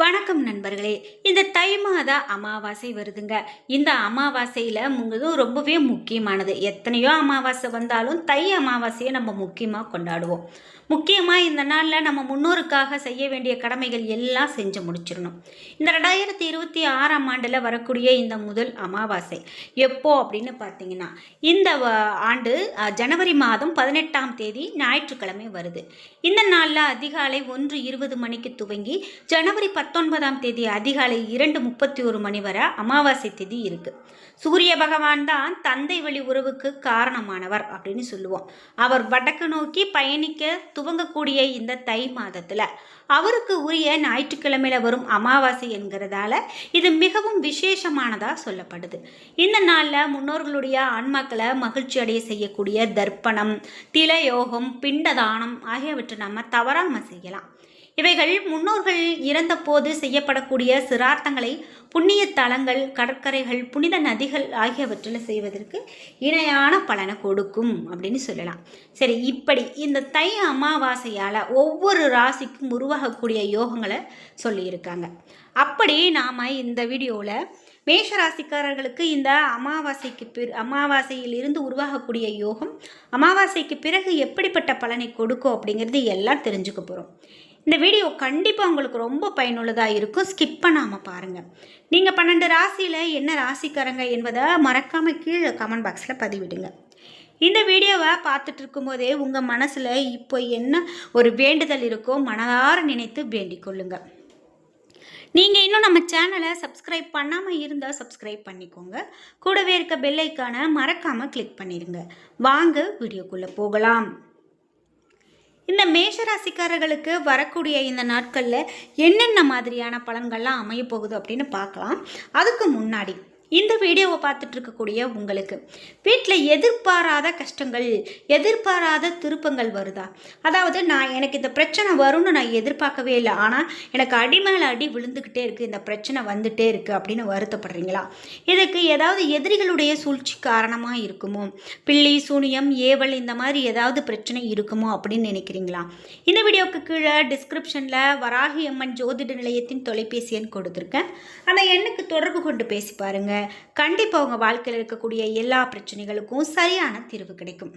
வணக்கம் நண்பர்களே. இந்த தை மாத அமாவாசை வருதுங்க. இந்த அமாவாசையில் முங்கதும் ரொம்பவே முக்கியமானது. எத்தனையோ அமாவாசை வந்தாலும் தை அமாவாசையை நம்ம முக்கியமாக கொண்டாடுவோம். முக்கியமாக இந்த நாளில் நம்ம முன்னோருக்காக செய்ய வேண்டிய கடமைகள் எல்லாம் செஞ்சு முடிச்சிடணும். இந்த ரெண்டாயிரத்தி இருபத்தி ஆறாம் ஆண்டில் வரக்கூடிய இந்த முதல் அமாவாசை எப்போ அப்படின்னு பார்த்தீங்கன்னா இந்த ஆண்டு ஜனவரி மாதம் பதினெட்டாம் தேதி ஞாயிற்றுக்கிழமை வருது. இந்த நாளில் அதிகாலை ஒன்று இருபது மணிக்கு துவங்கி ஜனவரி பத்து பத்தொன்பதாம் தேதி அதிகாலை இரண்டு முப்பத்தி ஒரு மணி வரை அமாவாசை தேதி இருக்குது சூரிய பகவான் தான் தந்தை வழி உறவுக்கு காரணமானவர் அப்படின்னு சொல்லுவோம். அவர் வடக்கு நோக்கி பயணிக்க துவங்கக்கூடிய இந்த தை மாதத்தில் அவருக்கு உரிய ஞாயிற்றுக்கிழமையில் வரும் அமாவாசை என்கிறதால இது மிகவும் விசேஷமானதாக சொல்லப்படுது. இந்த நாளில் முன்னோர்களுடைய ஆன்மாக்களை மகிழ்ச்சி அடைய செய்யக்கூடிய தர்ப்பணம் திலயோகம் பிண்டதானம் ஆகியவற்றை நம்ம தவறாமல் செய்யலாம். இவைகள் முன்னோர்கள் இறந்தபோது செய்யப்படக்கூடிய சிரார்த்தங்களை புண்ணிய தலங்கள் கடற்கரைகள் புனித நதிகள் ஆகியவற்றில் செய்வதற்கு இணையான பலனை கொடுக்கும் அப்படின்னு சொல்லலாம். சரி இப்படி இந்த தை அமாவாசையால் ஒவ்வொரு ராசிக்கும் உருவாகக்கூடிய யோகங்களை சொல்லியிருக்காங்க. அப்படி நாம் இந்த வீடியோவில் மேஷ ராசிக்காரர்களுக்கு இந்த அமாவாசைக்கு பிற அமாவாசையிலிருந்து உருவாகக்கூடிய யோகம் அமாவாசைக்கு பிறகு எப்படிப்பட்ட பலனை கொடுக்கும் அப்படிங்கிறது எல்லாம் தெரிஞ்சுக்க போகிறோம் இந்த வீடியோ கண்டிப்பாக உங்களுக்கு ரொம்ப பயனுள்ளதாக இருக்கும். ஸ்கிப் பண்ணாமல் பாருங்கள் நீங்கள் பன்னெண்டு ராசியில் என்ன ராசிக்காரங்க என்பதை மறக்காமல் கீழே கமெண்ட் பாக்ஸில் பதிவிடுங்க. இந்த வீடியோவை பார்த்துட்டு இருக்கும்போதே உங்கள் மனசில் இப்போ என்ன ஒரு வேண்டுதல் இருக்கோ மனதார நினைத்து வேண்டிக் கொள்ளுங்கள் நீங்கள் இன்னும் நம்ம சேனலை சப்ஸ்கிரைப் பண்ணாமல் இருந்தால் சப்ஸ்கிரைப் பண்ணிக்கோங்க. கூடவே இருக்க பெல்லைக்கான மறக்காமல் கிளிக் பண்ணிடுங்க. வாங்க வீடியோக்குள்ளே போகலாம். இந்த மேஷராசிக்காரர்களுக்கு வரக்கூடிய இந்த நாட்களில் என்னென்ன மாதிரியான பலன்கள்லாம் அமைய போகுது அப்படின்னு பார்க்கலாம். அதுக்கு முன்னாடி இந்த வீடியோவை பார்த்துட்டு இருக்கக்கூடிய உங்களுக்கு. வீட்டில் எதிர்பாராத கஷ்டங்கள் எதிர்பாராத திருப்பங்கள் வருதா? அதாவது நான் எனக்கு இந்த பிரச்சனை வரும்னு நான் எதிர்பார்க்கவே இல்லை. ஆனால் எனக்கு அடி மேலே அடி விழுந்துக்கிட்டே இருக்குது இந்த பிரச்சனை வந்துட்டே இருக்குது அப்படின்னு வருத்தப்படுறீங்களா? இதுக்கு ஏதாவது எதிரிகளுடைய சூழ்ச்சி காரணமாக இருக்குமோ? பிள்ளி சூனியம் ஏவல் இந்த மாதிரி ஏதாவது பிரச்சனை இருக்குமோ அப்படின்னு நினைக்கிறீங்களா? இந்த வீடியோவுக்கு கீழே டிஸ்கிரிப்ஷனில் வராகி அம்மன் ஜோதிட நிலையத்தின் தொலைபேசி எண் கொடுத்துருக்கேன். அந்த எண்ணுக்கு தொடர்பு கொண்டு பேசி பாருங்கள் கண்டிப்பாக உங்கள் வாழ்க்கையில் இருக்கக்கூடிய எல்லா பிரச்சனைகளுக்கும் சரியான தீர்வு கிடைக்கும்.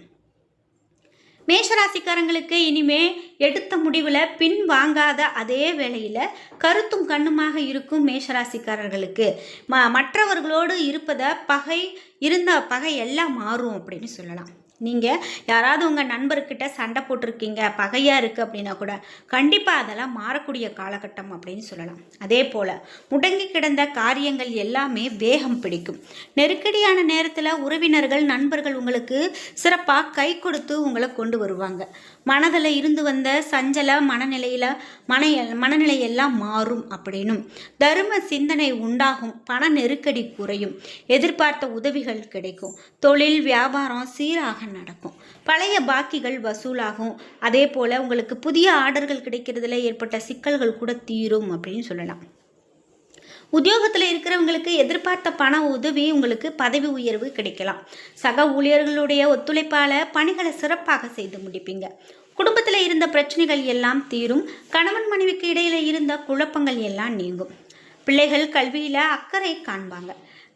மேஷராசிக்காரங்களுக்கு இனிமே எடுத்த முடிவில் பின் வாங்காத அதே வேளையில் கருத்தும் கண்ணுமாக இருக்கும் மேஷராசிக்காரர்களுக்கு. ம மற்றவர்களோடு இருப்பதை பகை இருந்த பகை எல்லாம் மாறும் அப்படின்னு சொல்லலாம். நீங்கள் யாராவது உங்கள் நண்பர்கிட்ட சண்டை போட்டிருக்கீங்க பகையாக இருக்குது அப்படின்னா கூட கண்டிப்பாக அதெல்லாம் மாறக்கூடிய காலகட்டம் அப்படின்னு சொல்லலாம். அதே போல் முடங்கி கிடந்த காரியங்கள் எல்லாமே வேகம் பிடிக்கும். நெருக்கடியான நேரத்தில் உறவினர்கள் நண்பர்கள் உங்களுக்கு சிறப்பாக கை கொடுத்து உங்களை கொண்டு வருவாங்க. மனதில் இருந்து வந்த சஞ்சல மனநிலையில் மன மனநிலை எல்லாம் மாறும் அப்படின்னும். தர்ம சிந்தனை உண்டாகும் பண நெருக்கடி குறையும் எதிர்பார்த்த உதவிகள் கிடைக்கும். தொழில் வியாபாரம் சீராக நடக்கும். பழைய பாக்கிகள் வசூலாகும். அதே போல் உங்களுக்கு புதிய ஆர்டர்கள் கிடைக்கிறதுல ஏற்பட்ட சிக்கல்கள் கூட தீரும் அப்படின்னு சொல்லலாம். உத்தியோகத்தில் இருக்கிறவங்களுக்கு எதிர்பார்த்த பண உதவி உங்களுக்கு பதவி உயர்வு கிடைக்கலாம். சக ஊழியர்களுடைய ஒத்துழைப்பால் பணிகளை சிறப்பாக செய்து முடிப்பீங்க. குடும்பத்தில் இருந்த பிரச்சனைகள் எல்லாம் தீரும். கணவன் மனைவிக்கு இடையில் இருந்த குழப்பங்கள் எல்லாம் நீங்கும். பிள்ளைகள் கல்வியில் அக்கறை காண்பாங்க.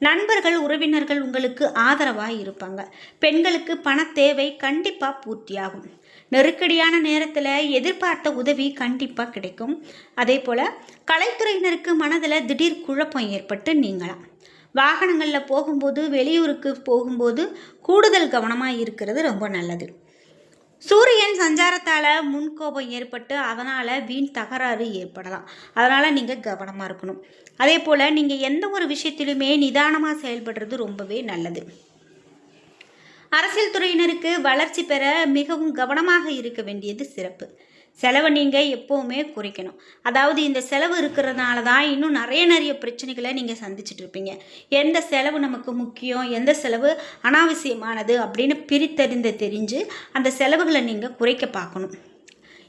நண்பர்கள் உறவினர்கள் உங்களுக்கு ஆதரவாக இருப்பாங்க. பெண்களுக்கு பண தேவை கண்டிப்பாக பூர்த்தியாகும். நெருக்கடியான நேரத்தில் எதிர்பார்த்த உதவி கண்டிப்பாக கிடைக்கும். அதே போல் கலைத்துறையினருக்கு மனதில் திடீர் குழப்பம் ஏற்பட்டு நீங்களாம் வாகனங்களில் போகும்போது வெளியூருக்கு போகும்போது கூடுதல் கவனமாக இருக்கிறது ரொம்ப நல்லது. சூரியன் சஞ்சாரத்தால் முன்கோபம் ஏற்பட்டு அதனால் வீண் தகராறு ஏற்படலாம். அதனால் நீங்கள் கவனமாக இருக்கணும். அதே போல் நீங்கள் எந்த ஒரு விஷயத்திலுமே நிதானமாக செயல்படுறது ரொம்பவே நல்லது. அரசியல் துறையினருக்கு வளர்ச்சி பெற மிகவும் கவனமாக இருக்க வேண்டியது சிறப்பு. செலவை நீங்கள் எப்போவுமே குறைக்கணும். அதாவது இந்த செலவு இருக்கிறதுனால தான் இன்னும் நிறைய நிறைய பிரச்சனைகளை நீங்கள் சந்திச்சுட்டு இருப்பீங்க. எந்த செலவு நமக்கு முக்கியம்? எந்த செலவு அனாவசியமானது? அப்படின்னு பிரித்தறிந்து தெரிஞ்சு அந்த செலவுகளை நீங்கள் குறைக்க பார்க்கணும்.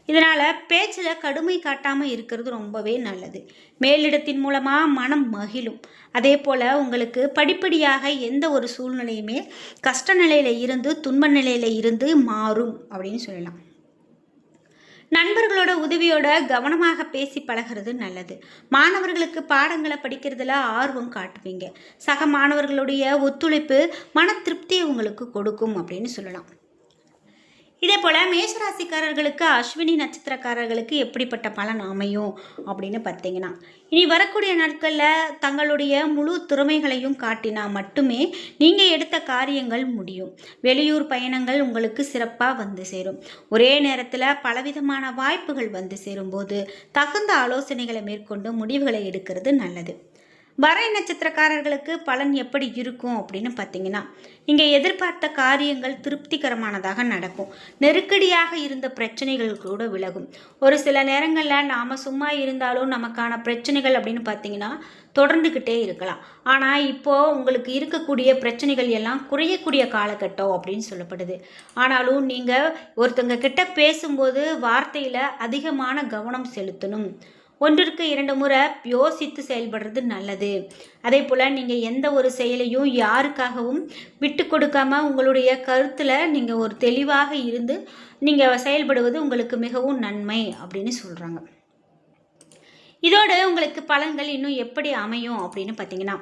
இதனால் பேச்சில் கடுமை காட்டாமல் இருக்கிறது ரொம்பவே நல்லது. மேலிடத்தின் மூலமாக மனம் மகிழும். அதே போல் உங்களுக்கு படிப்படியாக எந்த ஒரு சூழ்நிலையுமே கஷ்ட நிலையில் இருந்து துன்ப நிலையில் இருந்து மாறும் அப்படின்னு சொல்லலாம். நண்பர்களோட உதவியோட கவனமாக பேசி பழகிறது நல்லது. மாணவர்களுக்கு பாடங்களை படிக்கிறதுல ஆர்வம் காட்டுவீங்க. சக மாணவர்களுடைய ஒத்துழைப்பு மன திருப்தியை உங்களுக்கு கொடுக்கும் அப்படின்னு சொல்லலாம். இதே போல் மேஷராசிக்காரர்களுக்கு அஸ்வினி நட்சத்திரக்காரர்களுக்கு எப்படிப்பட்ட பலன் அமையும் அப்படின்னு பார்த்தீங்கன்னா இனி வரக்கூடிய நாட்களில் தங்களுடைய முழு திறமைகளையும் காட்டினா மட்டுமே நீங்கள் எடுத்த காரியங்கள் முடியும். வெளியூர் பயணங்கள் உங்களுக்கு சிறப்பாக வந்து சேரும். ஒரே நேரத்தில் பலவிதமான வாய்ப்புகள் வந்து சேரும்போது தகுந்த ஆலோசனைகளை மேற்கொண்டு முடிவுகளை எடுக்கிறது நல்லது. வரை நட்சத்திரக்காரர்களுக்கு பலன் எப்படி இருக்கும் அப்படின்னு பார்த்தீங்கன்னா நீங்கள் எதிர்பார்த்த காரியங்கள் திருப்திகரமானதாக நடக்கும். நெருக்கடியாக இருந்த பிரச்சனைகள் கூட விலகும். ஒரு சில நேரங்களில் நாம் சும்மா இருந்தாலும் நமக்கான பிரச்சனைகள் அப்படின்னு பார்த்தீங்கன்னா தொடர்ந்துக்கிட்டே இருக்கலாம். ஆனால் இப்போது உங்களுக்கு இருக்கக்கூடிய பிரச்சனைகள் எல்லாம் குறையக்கூடிய காலகட்டம் அப்படின்னு சொல்லப்படுது. ஆனாலும் நீங்கள் ஒருத்தங்க கிட்ட பேசும்போது வார்த்தையில் அதிகமான கவனம் செலுத்தணும். ஒன்றிற்கு இரண்டு முறை யோசித்து செயல்படுறது நல்லது. அதே போல் நீங்கள் எந்த ஒரு செயலையும் யாருக்காகவும் விட்டு கொடுக்காமல் உங்களுடைய கருத்தில் நீங்கள் ஒரு தெளிவாக இருந்து நீங்கள் செயல்படுவது உங்களுக்கு மிகவும் நன்மை அப்படின்னு சொல்கிறாங்க இதோடு உங்களுக்கு பலன்கள் இன்னும் எப்படி அமையும் அப்படின்னு பார்த்தீங்கன்னா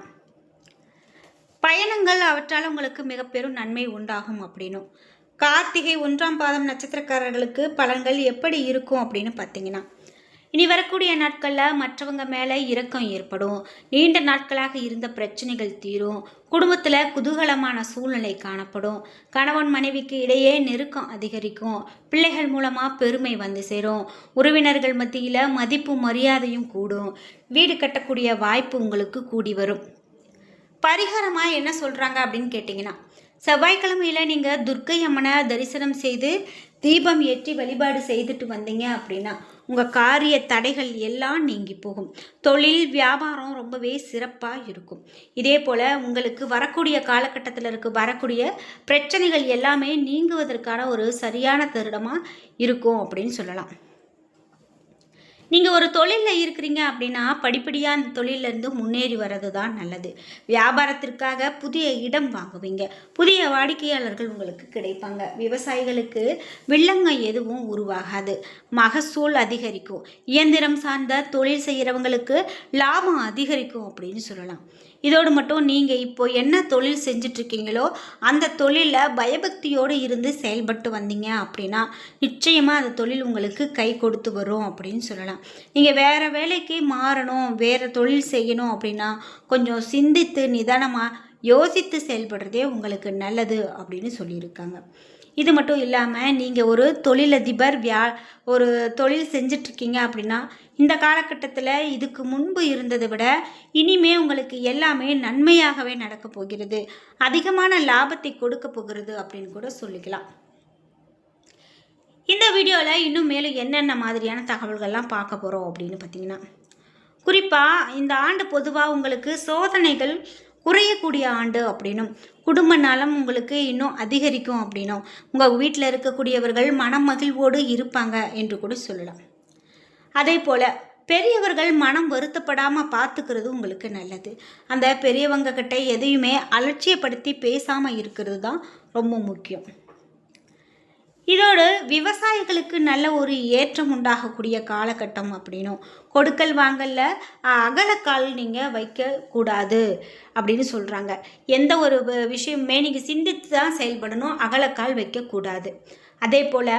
பயணங்கள் அவற்றால் உங்களுக்கு மிக பெரும் நன்மை உண்டாகும் அப்படின்னும். கார்த்திகை ஒன்றாம் பாதம் நட்சத்திரக்காரர்களுக்கு பலன்கள் எப்படி இருக்கும் அப்படின்னு பார்த்தீங்கன்னா இனி வரக்கூடிய நாட்களில் மற்றவங்க மேலே இரக்கம் ஏற்படும். நீண்ட நாட்களாக இருந்த பிரச்சனைகள் தீரும். குடும்பத்தில் குதூகலமான சூழ்நிலை காணப்படும். கணவன் மனைவிக்கு இடையே நெருக்கம் அதிகரிக்கும். பிள்ளைகள் மூலமாக பெருமை வந்து சேரும். உறவினர்கள் மத்தியில் மதிப்பு மரியாதையும் கூடும். வீடு கட்டக்கூடிய வாய்ப்பு உங்களுக்கு கூடி வரும். பரிகாரமாக என்ன சொல்கிறாங்க அப்படின்னு கேட்டிங்கன்னா செவ்வாய்க்கிழமையில் நீங்கள் துர்க்கை அம்மனை தரிசனம் செய்து தீபம் ஏற்றி வழிபாடு செய்துட்டு வந்தீங்க அப்படின்னா உங்கள் காரிய தடைகள் எல்லாம் நீங்கி போகும். தொழில் வியாபாரம் ரொம்பவே சிறப்பாக இருக்கும். இதே போல் உங்களுக்கு வரக்கூடிய காலகட்டத்தில் இருக்க வரக்கூடிய பிரச்சனைகள் எல்லாமே நீங்குவதற்கான ஒரு சரியான தருடமாக இருக்கும் அப்படின்னு சொல்லலாம். நீங்கள் ஒரு தொழிலில் இருக்கிறீங்க அப்படின்னா படிப்படியாக அந்த தொழிலேருந்து முன்னேறி வர்றது தான் நல்லது. வியாபாரத்திற்காக புதிய இடம் வாங்குவீங்க. புதிய வாடிக்கையாளர்கள் உங்களுக்கு கிடைப்பாங்க. விவசாயிகளுக்கு வில்லங்க எதுவும் உருவாகாது. மகசூல் அதிகரிக்கும். இயந்திரம் சார்ந்த தொழில் செய்கிறவங்களுக்கு லாபம் அதிகரிக்கும் அப்படின்னு சொல்லலாம். இதோடு மட்டும் நீங்கள் இப்போ என்ன தொழில் செஞ்சிட்ருக்கீங்களோ அந்த தொழிலில் பயபக்தியோடு இருந்து செயல்பட்டு வந்தீங்க அப்படின்னா நிச்சயமாக அந்த தொழில் உங்களுக்கு கை கொடுத்து வரும் அப்படின்னு சொல்லலாம். நீங்கள் வேறு வேலைக்கு மாறணும் வேறு தொழில் செய்யணும் அப்படின்னா கொஞ்சம் சிந்தித்து நிதானமாக யோசித்து செயல்படுறதே உங்களுக்கு நல்லது அப்படின்னு சொல்லியிருக்காங்க. இது மட்டும் இல்லாமல் நீங்கள் ஒரு தொழிலதிபர் வியா ஒரு தொழில் செஞ்சிட்ருக்கீங்க அப்படின்னா இந்த காலகட்டத்தில் இதுக்கு முன்பு இருந்ததை விட இனிமே உங்களுக்கு எல்லாமே நன்மையாகவே நடக்க போகிறது. அதிகமான லாபத்தை கொடுக்க போகிறது அப்படின்னு கூட சொல்லிக்கலாம். இந்த வீடியோவில் இன்னும் மேலும் என்னென்ன மாதிரியான தகவல்கள்லாம் பார்க்க போகிறோம் அப்படின்னு பார்த்தீங்கன்னா குறிப்பாக இந்த ஆண்டு பொதுவாக உங்களுக்கு சோதனைகள் குறையக்கூடிய ஆண்டு அப்படின்னும். குடும்ப நலம் உங்களுக்கு இன்னும் அதிகரிக்கும் அப்படின்னும். உங்கள் வீட்டில் இருக்கக்கூடியவர்கள் மனமகிழ்வோடு இருப்பாங்க என்று கூட சொல்லலாம். அதே போல் பெரியவர்கள் மனம் வருத்தப்படாமல் பார்த்துக்கிறது உங்களுக்கு நல்லது. அந்த பெரியவங்க கிட்ட எதையுமே அலட்சியப்படுத்தி பேசாமல் இருக்கிறது தான் ரொம்ப முக்கியம். இதோடு விவசாயிகளுக்கு நல்ல ஒரு ஏற்றம் உண்டாகக்கூடிய காலகட்டம் அப்படின்னும். கொடுக்கல் வாங்கல அகலக்கால் நீங்கள் வைக்கக்கூடாது அப்படின்னு சொல்கிறாங்க எந்த ஒரு விஷயமே நீங்கள் சிந்தித்து தான் செயல்படணும் அகலக்கால் வைக்கக்கூடாது. அதே போல்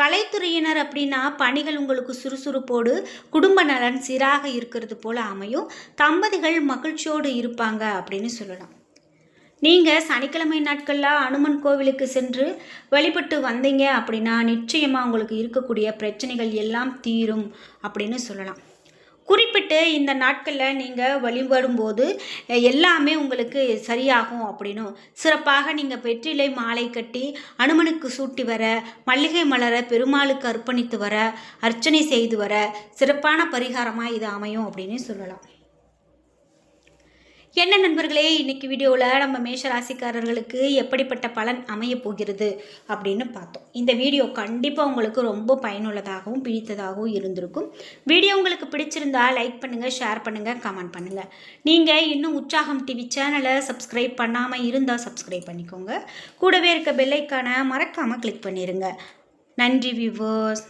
கலைத்துறையினர் அப்படின்னா பணிகள் உங்களுக்கு சுறுசுறுப்போடு குடும்ப நலன் சீராக இருக்கிறது போல் அமையும். தம்பதிகள் மகிழ்ச்சியோடு இருப்பாங்க அப்படின்னு சொல்லலாம். நீங்கள் சனிக்கிழமை நாட்களில் அனுமன் கோவிலுக்கு சென்று வழிபட்டு வந்தீங்க அப்படின்னா நிச்சயமாக உங்களுக்கு இருக்கக்கூடிய பிரச்சனைகள் எல்லாம் தீரும் அப்படின்னு சொல்லலாம். குறிப்பிட்டு இந்த நாட்களில் நீங்கள் வழிபடும்போது எல்லாமே உங்களுக்கு சரியாகும் அப்படின்னும். சிறப்பாக நீங்கள் வெற்றிலை மாலை கட்டி அனுமனுக்கு சூட்டி வர மல்லிகை மலரை பெருமாளுக்கு அர்ப்பணித்து வர அர்ச்சனை செய்து வர சிறப்பான பரிகாரமாக இது அமையும் அப்படின்னு சொல்லலாம். என்ன நண்பர்களே இன்றைக்கி வீடியோவில் நம்ம மேஷராசிக்காரர்களுக்கு எப்படிப்பட்ட பலன் அமைய போகிறது அப்படின்னு பார்த்தோம். இந்த வீடியோ கண்டிப்பாக உங்களுக்கு ரொம்ப பயனுள்ளதாகவும் பிடித்ததாகவும் இருந்திருக்கும். வீடியோ உங்களுக்கு பிடிச்சிருந்தா லைக் பண்ணுங்கள் ஷேர் பண்ணுங்கள் கமெண்ட் பண்ணுங்கள் நீங்கள் இன்னும் உற்சாகம் டிவி சேனலை சப்ஸ்கிரைப் பண்ணாமல் இருந்தால் சப்ஸ்கிரைப் பண்ணிக்கோங்க. கூடவே இருக்க பெல்லைக்கான மறக்காமல் கிளிக் பண்ணிடுங்க நன்றி வியூவர்ஸ்